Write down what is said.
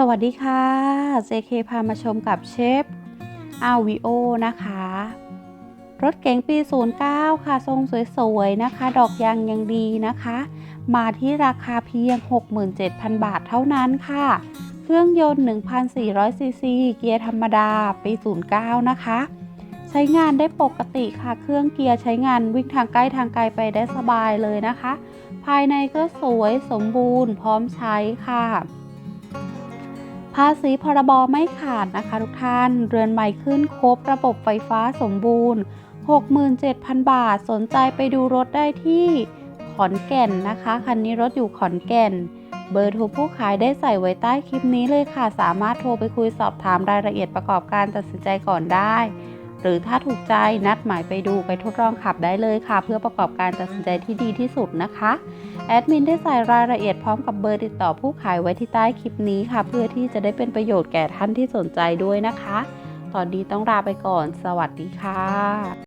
สวัสดีค่ะ JK พามาชมกับเชฟอาวิโอนะคะ รถเก๋งปี 09 ค่ะ ทรงสวยๆนะคะ ดอกยางยังดีนะคะ มาที่ราคาเพียง 67,000 บาทเท่านั้นค่ะ เครื่องยนต์ 1,400 ซีซี เกียร์ธรรมดา ปี 09 นะคะ ใช้งานได้ปกติค่ะ เครื่องเกียร์ใช้งานวิ่งทางใกล้ทางไกลไปได้สบายเลยนะคะ ภายในก็สวยสมบูรณ์พร้อมใช้ค่ะาษีพรบไม่ขาดนะคะทุกท่าน เรือนใหม่ขึ้นครบระบบไฟฟ้าสมบูรณ์ 67,000 บาท สนใจไปดูรถได้ที่ขอนแก่นนะคะ คันนี้รถอยู่ขอนแก่น เบอร์โทรผู้ขายได้ใส่ไว้ใต้คลิปนี้เลยค่ะ สามารถโทรไปคุยสอบถามรายละเอียดประกอบการตัดสินใจก่อนได้ หรือถ้าถูกใจนัดหมายไปดูไปทดลองขับได้เลยค่ะ เพื่อประกอบการตัดสินใจที่ดีที่สุดนะคะแอดมินได้ใส่รายละเอียดพร้อมกับเบอร์ติดต่อผู้ขายไว้ที่ใต้คลิปนี้ค่ะ เพื่อที่จะได้เป็นประโยชน์แก่ท่านที่สนใจด้วยนะคะ ตอนนี้ต้องลาไปก่อน สวัสดีค่ะ